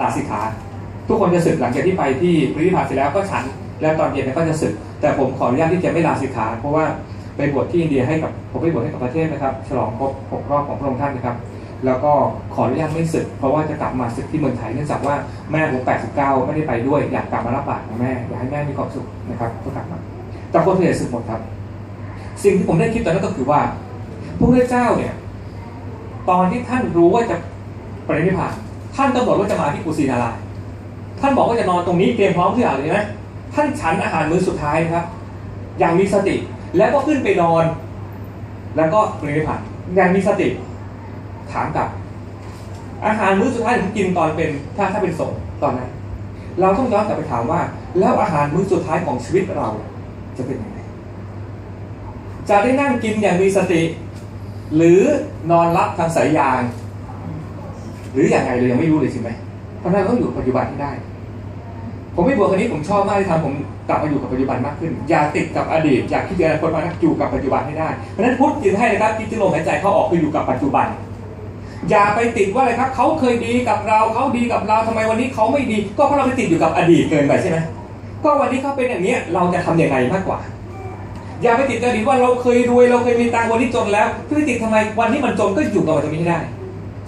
ลาสิกขา ทุกคนจะศึกหลังจากที่ไปที่ปรินิพานเสร็จแล้วก็ฉัน แล้วตอนเย็นก็จะศึก แต่ผมขออนุญาตที่จะไม่ลาสิกขา เพราะว่าไปบวชที่อินเดียให้กับผมไปบวชให้กับประเทศนะครับ ฉลองครบหกรอบของพระองค์ท่านนะครับ แล้วก็ขออนุญาตไม่ศึก เพราะว่าจะกลับมาศึกที่เมืองไทยเนื่องจากว่าแม่ผม 89 ไม่ได้ไปด้วย อยากกลับมารับบาตรของแม่อยากให้แม่มีความสุขนะครับก็กลับมาแต่คนส่วนใหญ่ศึกหมดครับ สิ่งที่ผมได้คิดตอนนั้นก็คือว่าพระพุทธเจ้าเนี่ยตอนที่ท่านรู้ว่าจะปรินิพพาน ท่านกำหนดว่าจะมาที่กุสินาราท่านบอกว่าจะนอนตรงนี้เตรียมพร้อมทุกอย่างเลยนะท่านฉันอาหารมื้อสุดท้ายครับ อย่างมีสติ แล้วก็ขึ้นไปนอน แล้วก็ปรินิพพานอย่างมีสติ ถามกลับ อาหารมื้อสุดท้ายที่กินตอนเป็นถ้าถ้าเป็นสงฆ์ตอนนั้น เราต้องย้อนกลับไปถามว่า แล้วอาหารมื้อสุดท้ายของชีวิตเราจะเป็นยังไงจะได้นั่งกินอย่างมีสติ หรือนอนรับทางสายยาง หรืออย่างไรเรายังไม่รู้เลยใช่ไหมเพราะนั้นต้องอยู่ปัจจุบันให้ได้ ผมไม่บวกคนนี้ผมชอบมากที่ทำผมกลับมาอยู่กับปัจจุบันมากขึ้น อย่าติดกับอดีต อย่าคิดถึงอนาคตมากนะอยู่กับปัจจุบันให้ได้ เพราะฉะนั้นพุทธยืนให้นะครับคิดถึงลมหายใจเข้าออกคืออยู่กับปัจจุบัน อย่าไปติดว่าอะไรครับเขาเคยดีกับเราเขาดีกับเราทำไมวันนี้เขาไม่ดี ก็เพราะเราไปติดอยู่กับอดีตเกินไปใช่ไหมก็วันนี้เขาเป็นอย่างนี้เราจะทำยังไงมากกว่าอย่าไปติดอดีตว่าเราเคยรวยเราเคยมีตังวันนี้จนแล้วไปติดทำไมวันนี้มันจนก็อยู่กับมันตรงนี้ได้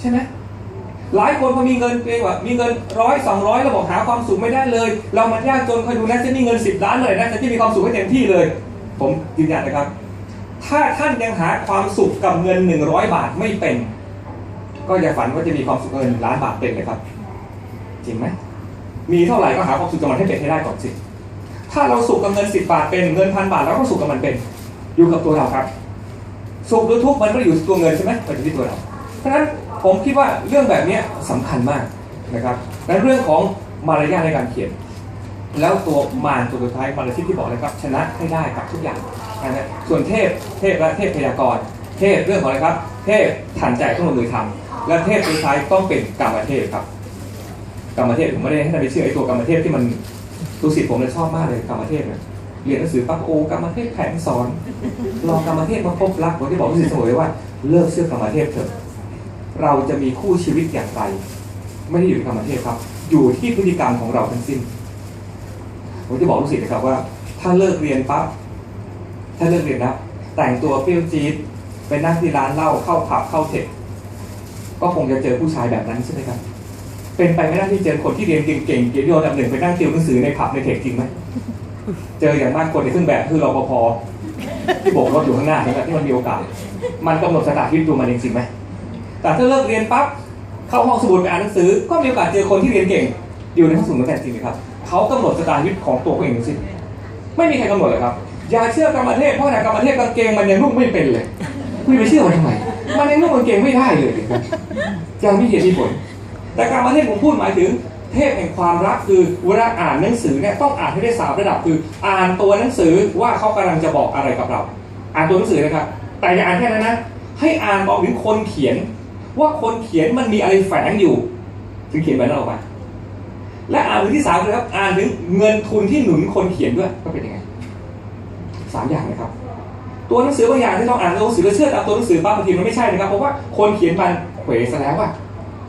ใช่ไหม หลายคนพอมีเงินเกรงว่ามีเงินร้อยสองร้อยเราบอกหาความสุขไม่ได้เลย เรามันยากจนคอยดูนะจะมีเงินสิบล้านเลยนะจะที่มีความสุขให้เต็มที่เลย ผมยืนยันนะครับ ถ้าท่านยังหาความสุขกับเงินหนึ่งร้อยบาทไม่เป็น ก็อย่าฝันว่าจะมีความสุขเงินล้านบาทเป็นเลยครับ จริงไหมมีเท่าไหร่ก็หาความสุขกับมันให้เป็นให้ได้ก่อนสิถ้าเราสุขกับเงินสิบบาทเป็นเงินพันบาทเราก็สุขกับมันเป็น อยู่กับตัวเราครับสุขหรือทุกข์มันไม่ได้อยู่ตัวเงินใช่ไหมมันอยู่ที่ตัวเราเพราะฉะนั้น ผมคิดว่าเรื่องแบบนี้ยสำคัญมากนะครับและเรื่องของมารยาทในการเขียน แล้วตัวมารตัวสุดท้ายมารชิตที่บอกเลยครับชนะให้ได้กับทุกอย่างนะฮะส่วนเทพเทพและเทพพยากรณ์เทพเรื่องของอะไรครับ เทพทันใจต้องลงมือทำและเทพสุดท้ายต้องเป็นกรรมเทพครับกรรมเทพผมไม่ได้ให้ท่านไปเชื่อไอ้ตัวกรรมเทพที่มันตัวสิทธิ์ผมเลยชอบมากเลยกรรมเทพเนี่ยเรียนหนังสือปั๊บโอกรรมเทพแผนสอนลองกรรมเทพมาพบรักผมที่บอกลูกศิษย์เสมอเลยว่าเลิกเชื่อกรรมเทพเถอะ เราจะมีคู่ชีวิตอย่างไร ไม่ได้อยู่ที่กรรมเทพครับ อยู่ที่พฤติกรรมของเราทั้งสิ้น ผมจะบอกลูกศิษย์นะครับว่า ถ้าเลิกเรียนปั๊บถ้าเลิกเรียนแล้วแต่งตัวเปรี้ยวจี๊ดไปนั่งที่ร้านเหล้าเข้าผับเข้าเทคก็คงจะเจอผู้ชายแบบนั้นใช่ไหมครับ เป็นไปไม่ได้ที่เจอคนที่เรียนเก่งๆเกียรติยศอันดับหนึ่งไปนั่งติวหนังสือในผับในเทคจริงไหมเจออย่างมากคนในเครื่องแบบคือรปภที่โบกรถอยู่ข้างหน้าใช่ไหมที่มันมีโอกาส มันกำหนดสถานที่ตัวมันเองจริงไหม แต่ถ้าเลิกเรียนปั๊บเข้าห้องสมุดไปอ่านหนังสือ ก็มีโอกาสเจอคนที่เรียนเก่ง อยู่ในห้องสมุดเหมือนกันจริงไหมครับเขากำหนดสไตล์ชีวิตของตัวเขาเองสิไม่มีใครกำหนดเลยครับอย่าเชื่อกรรมเทพเพราะไหนกรรมเทพกางเกงมันยังนุ่งไม่เป็นเลยคุณไปเชื่อมันทำไมมันยังนุ่งกางเกงไม่ได้เลยยังมีเหตุมีผลแต่กรรมเทพผมพูดหมายถึงเทพแห่งความรักคือเวลาอ่านหนังสือเนี่ยต้องอ่านให้ได้สามระดับคือ อ่านตัวหนังสือว่าเขากำลังจะบอกอะไรกับเรา อ่านตัวหนังสือนะครับ แต่อย่าอ่านแค่นั้นนะ ให้อ่านบอกถึงคนเขียน ว่าคนเขียนมันมีอะไรแฝงอยู่ ถึงเขียนแบบนั้นออกมา และอ่านถึงที่สามเลยครับ อ่านถึงเงินทุนที่หนุนคนเขียนด้วยก็เป็นยังไงสามอย่างนะครับ ตัวหนังสือบางอย่างที่ต้องอ่านตัวหนังสือแล้วเชื่อตามตัวหนังสือบ้างบางทีมันไม่ใช่นะครับ เพราะว่าคนเขียนมันเขวซะแล้วอะ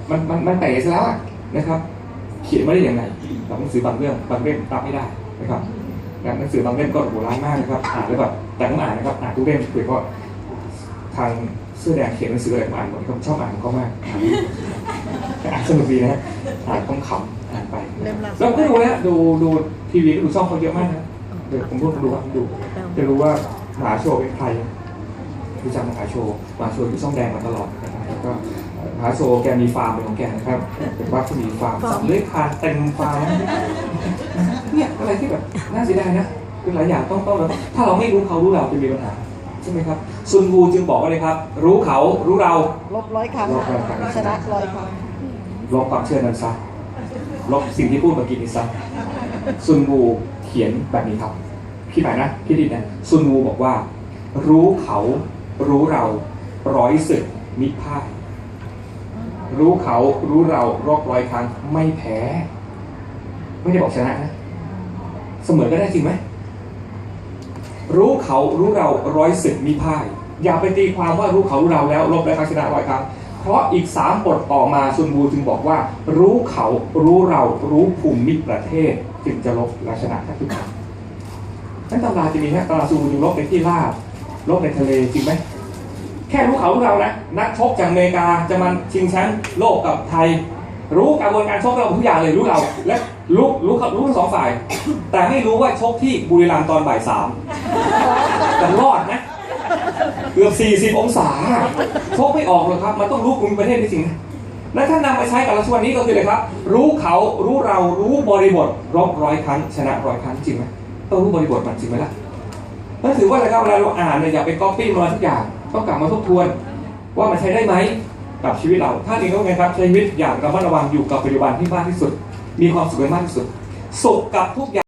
มันมันมันเป๋ซะแล้วอะนะครับ เขียนไม่ได้ยังไงแต่หนังสือบางเรื่องบางเล่มรับไม่ได้นะครับหนังสือบางเล่มก็โหร้ายมากนะครับ อ่านแล้วแบบแต่ต้องอ่านนะครับ อ่านทุกเล่มโดยเฉพาทาง เสื้อแดงเขียนหนังสืออะไรผมอ่านหมดผมชอบอ่านเขามากอ่านแต่อ่านสนุกดีนะฮะอ่านต้องขำอ่านไปเล่มละแล้วก็ดูนะดูดูทีวีก็ดูช่องเขาเยอะมากนะเดี๋ยวผมพูดดูครับดู จะรู้ว่ามหาโชว์เป็นใครรู้จักมหาโชว์มหาโชว์อยู่ช่องแดงมาตลอดนะครับแล้วก็มหาโชว์แกมีฟาร์มเป็นของแกนะครับเป็นว่าเขามีฟาร์มสัตว์เลื้อยคลานเต็มฟาร์มเนี่ยอะไรที่แบบน่าเสียดายนะคือหลายอย่างต้องต้องแล้วถ้าเราไม่รู้เขารู้เราจะมีปัญหา ใช่ไหมครับซุนวูจึงบอกว่าเลยครับ รู้เขารู้เราลบร้อยครั้งลบร้อยครั้งชนะร้อยครั้งลบความเชื่อนั้นซะลบสิ่งที่พูดเมื่อกี้นี้ซะซุนวูเขียนแบบนี้ครับพี่หมายนะพี่ดิดนะซุนวูบอกว่า รู้เขารู้เราร้อยศึกมิพ่ายรู้เขารู้เรารอบร้อยครั้งไม่แพ้ ไม่ได้บอกชนะนะ เสมอก็ได้จริงไหม รู้เขารู้เราร้อยศึกมิพ่าย อย่าไปตีความว่ารู้เขารู้เราแล้วลบแล้วชนะร้อยครั้งเพราะอีกสามบทต่อมาซุนวูจึงบอกว่า รู้เขารู้เรารู้ภูมิประเทศ จึงจะลบและชนะทักทุกครั้งนั่นตำราจะมีแค่ตำราซูจึงลบในที่ราบลบในทะเลจริงไหมแค่รู้เขารู้เรานะนักชกจากอเมริกาจะมาชิงแชมป์โลกกับไทย รู้กระบวนการชกเราทุกอย่างเลยรู้เราและรู้รู้เขารู้ทั้งสองฝ่าย แต่ไม่รู้ว่าชกที่บุรีรัมย์ตอนบ่ายสาม แต่รอดนะเกือบ40 องศาชกไม่ออกเลยครับ มันต้องรู้ภูมิประเทศจริงๆนะและถ้านำไปใช้กับเราชวนนี้ก็คืออะไรครับ รู้เขารู้เรารู้บริบทรบร้อยครั้งชนะร้อยครั้งจริงไหมต้องรู้บริบทมันจริงไหมล่ะนั่นถือว่าอะไรครับเวลาเราอ่านเนี่ยอย่าไปก๊อปปี้มาทุกอย่างต้องกลับมาทบทวน ว่ามันใช้ได้ไหมกับชีวิตเรา ถ้าจริงก็ไงครับใช้ชีวิตอย่างระมัดระวังอยู่กับปัจจุบันที่มากที่สุด มีความสุขมากที่สุดสุขกับทุกอย่าง